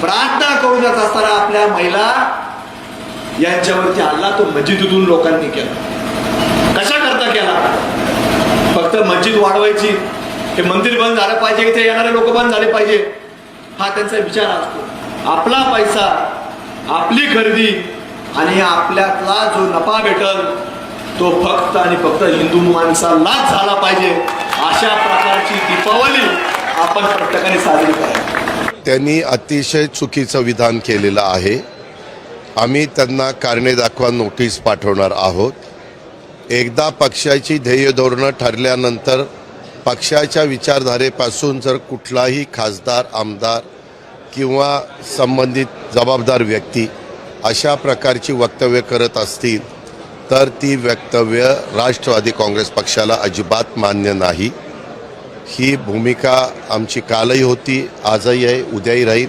प्रार्थना करून जात असताना आपल्या महिला यांच्यावरती हल्ला तो मस्जिदीतून लोकांनी केला. कशा करता केला? फक्त मस्जिद वाढवायची. हे मंदिर बंद झालं पाहिजे इथे येणारे लोक बंद झाले पाहिजे. हा त्यांचा विचार असतो. आपला पैसा आपली खरेदी आणि आपल्यातला जो नफा भेटल तो फक्त आणि फक्त हिंदू माणसालाच झाला पाहिजे. अशा प्रकारची दीपावली आपण प्रत्येकाने साजरी करावी. त्यांनी अतिशय चुकीचं विधान केलेलं आहे. आम्ही त्यांना कारणे दाखवा नोटीस पाठवणार आहोत. एकदा पक्षाची ध्येय धोरणं ठरल्यानंतर पक्षाच्या विचारधारेपासून जर कुठलाही खासदार आमदार किंवा संबंधित जबाबदार व्यक्ती अशा प्रकारची वक्तव्य करत असतील तर ती वक्तव्य राष्ट्रवादी काँग्रेस पक्षाला अजिबात मान्य नाही. ही भूमिका आमची कालही होती आजही आहे उद्याही राहील.